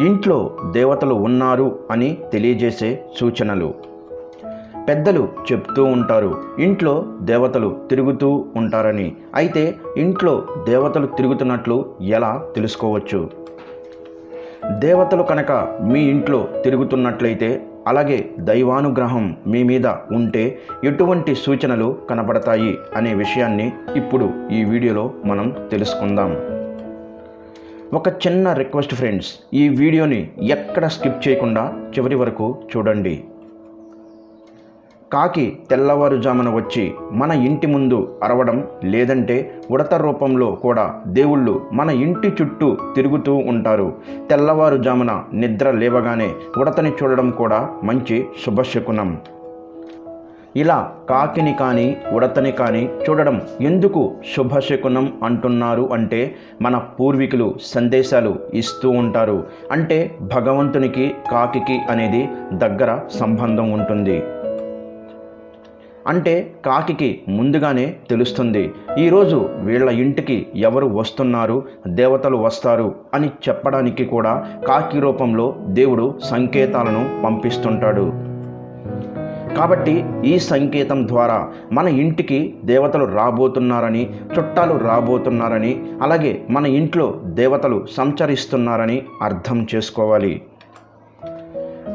ఇంట్లో దేవతలు ఉన్నారు అని తెలియజేసే సూచనలు. పెద్దలు చెప్తూ ఉంటారు ఇంట్లో దేవతలు తిరుగుతూ ఉంటారని. అయితే ఇంట్లో దేవతలు తిరుగుతున్నట్లు ఎలా తెలుసుకోవచ్చు? దేవతలు కనుక మీ ఇంట్లో తిరుగుతున్నట్లయితే అలాగే దైవానుగ్రహం మీ మీద ఉంటే ఎటువంటి సూచనలు కనబడతాయి అనే విషయాన్ని ఇప్పుడు ఈ వీడియోలో మనం తెలుసుకుందాం. ఒక చిన్న రిక్వెస్ట్ ఫ్రెండ్స్ ఈ వీడియోని ఎక్కడ స్కిప్ చేయకుండా చివరి వరకు చూడండి. కాకి తెల్లవారుజామున వచ్చి మన ఇంటి ముందు అరవడం లేదంటే ఉడత రూపంలో కూడా దేవుళ్ళు మన ఇంటి చుట్టూ తిరుగుతూ ఉంటారు. తెల్లవారుజామున నిద్ర లేవగానే ఉడతని చూడడం కూడా మంచి శుభశకునం. ఇలా కాకిని కానీ ఉడతని కానీ చూడడం ఎందుకు శుభశకునం అంటున్నారు అంటే మన పూర్వీకులు సందేశాలు ఇస్తూ ఉంటారు. అంటే భగవంతునికి కాకికి అనేది దగ్గర సంబంధం ఉంటుంది. అంటే కాకికి ముందుగానే తెలుస్తుంది ఈరోజు వీళ్ళ ఇంటికి ఎవరు వస్తున్నారు దేవతలు వస్తారు అని చెప్పడానికి కూడా కాకి రూపంలో దేవుడు సంకేతాలను పంపిస్తుంటాడు. కాబట్టి ఈ సంకేతం ద్వారా మన ఇంటికి దేవతలు రాబోతున్నారని చుట్టాలు రాబోతున్నారని అలాగే మన ఇంట్లో దేవతలు సంచరిస్తున్నారని అర్థం చేసుకోవాలి.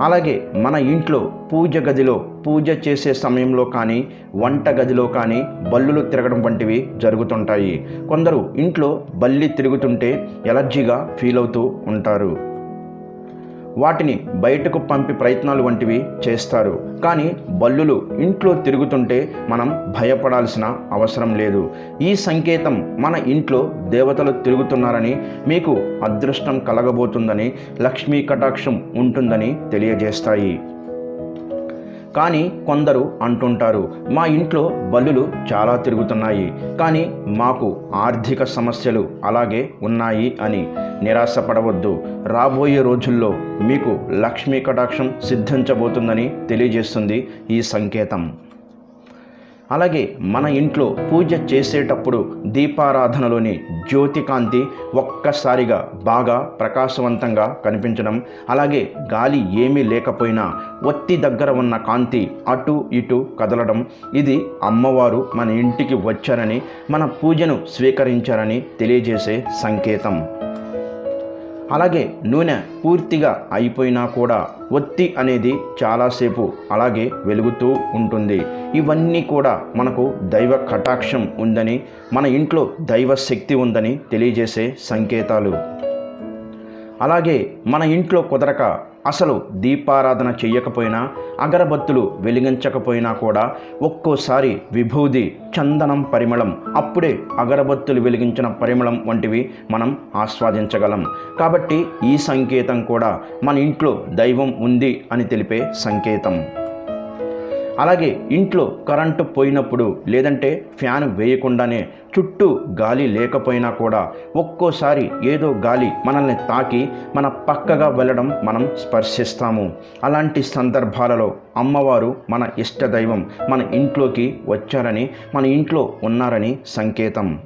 అలాగే మన ఇంట్లో పూజ గదిలో పూజ చేసే సమయంలో కానీ వంట గదిలో కానీ బల్లులు తిరగడం వంటివి జరుగుతుంటాయి. కొందరు ఇంట్లో బల్లి తిరుగుతుంటే ఎలర్జీగా ఫీల్ అవుతూ ఉంటారు. వాటిని బయటకు పంపి ప్రయత్నాలు వంటివి చేస్తారు. కానీ బల్లులు ఇంట్లో తిరుగుతుంటే మనం భయపడాల్సిన అవసరం లేదు. ఈ సంకేతం మన ఇంట్లో దేవతలు తిరుగుతున్నారని మీకు అదృష్టం కలగబోతుందని లక్ష్మీ కటాక్షం ఉంటుందని తెలియజేస్తాయి. కానీ కొందరు అంటుంటారు మా ఇంట్లో బల్లులు చాలా తిరుగుతున్నాయి కానీ మాకు ఆర్థిక సమస్యలు అలాగే ఉన్నాయి అని నిరాశపడవద్దు. రాబోయే రోజుల్లో మీకు లక్ష్మీ కటాక్షం సిద్ధించబోతుందని తెలియజేస్తుంది ఈ సంకేతం. అలాగే మన ఇంట్లో పూజ చేసేటప్పుడు దీపారాధనలోని జ్యోతికాంతి ఒక్కసారిగా బాగా ప్రకాశవంతంగా కనిపించడం అలాగే గాలి ఏమీ లేకపోయినా ఒత్తి దగ్గర ఉన్న కాంతి అటు ఇటు కదలడం ఇది అమ్మవారు మన ఇంటికి వచ్చారని మన పూజను స్వీకరించారని తెలియజేసే సంకేతం. అలాగే నూనె పూర్తిగా అయిపోయినా కూడా ఒత్తి అనేది చాలాసేపు అలాగే వెలుగుతూ ఉంటుంది. ఇవన్నీ కూడా మనకు దైవ కటాక్షం ఉందని మన ఇంట్లో దైవ శక్తి ఉందని తెలియజేసే సంకేతాలు. అలాగే మన ఇంట్లో కుదరక అసలు దీపారాధన చెయ్యకపోయినా అగరబత్తులు వెలిగించకపోయినా కూడా ఒక్కోసారి విభూది చందనం పరిమళం అప్పుడే అగరబత్తులు వెలిగించిన పరిమళం వంటివి మనం ఆస్వాదించగలం. కాబట్టి ఈ సంకేతం కూడా మన ఇంట్లో దైవం ఉంది అని తెలిపే సంకేతం. అలాగే ఇంట్లో కరెంటు పోయినప్పుడు లేదంటే ఫ్యాన్ వేయకుండానే చుట్టూ గాలి లేకపోయినా కూడా ఒక్కోసారి ఏదో గాలి మనల్ని తాకి మన పక్కగా వెళ్ళడం మనం స్పర్శిస్తాము. అలాంటి సందర్భాలలో అమ్మవారు మన ఇష్టదైవం మన ఇంట్లోకి వచ్చారని మన ఇంట్లో ఉన్నారని సంకేతం.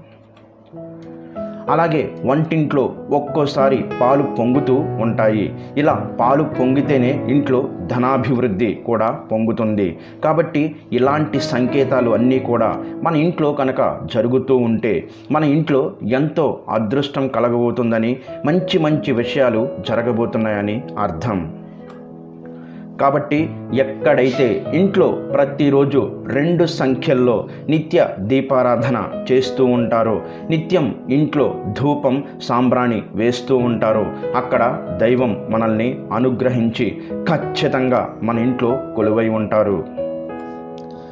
అలాగే వంటింట్లో ఒక్కోసారి పాలు పొంగుతూ ఉంటాయి. ఇలా పాలు పొంగితేనే ఇంట్లో ధనాభివృద్ధి కూడా పొంగుతుంది. కాబట్టి ఇలాంటి సంకేతాలు అన్నీ కూడా మన ఇంట్లో కనుక జరుగుతూ ఉంటే మన ఇంట్లో ఎంతో అదృష్టం కలగబోతుందని మంచి మంచి విషయాలు జరగబోతున్నాయని అర్థం. కాబట్టి ఎక్కడైతే ఇంట్లో ప్రతిరోజు రెండు సంఖ్యల్లో నిత్య దీపారాధన చేస్తూ ఉంటారో నిత్యం ఇంట్లో ధూపం సాంబ్రాణి వేస్తూ ఉంటారో అక్కడ దైవం మనల్ని అనుగ్రహించి ఖచ్చితంగా మన ఇంట్లో కొలువై ఉంటారు.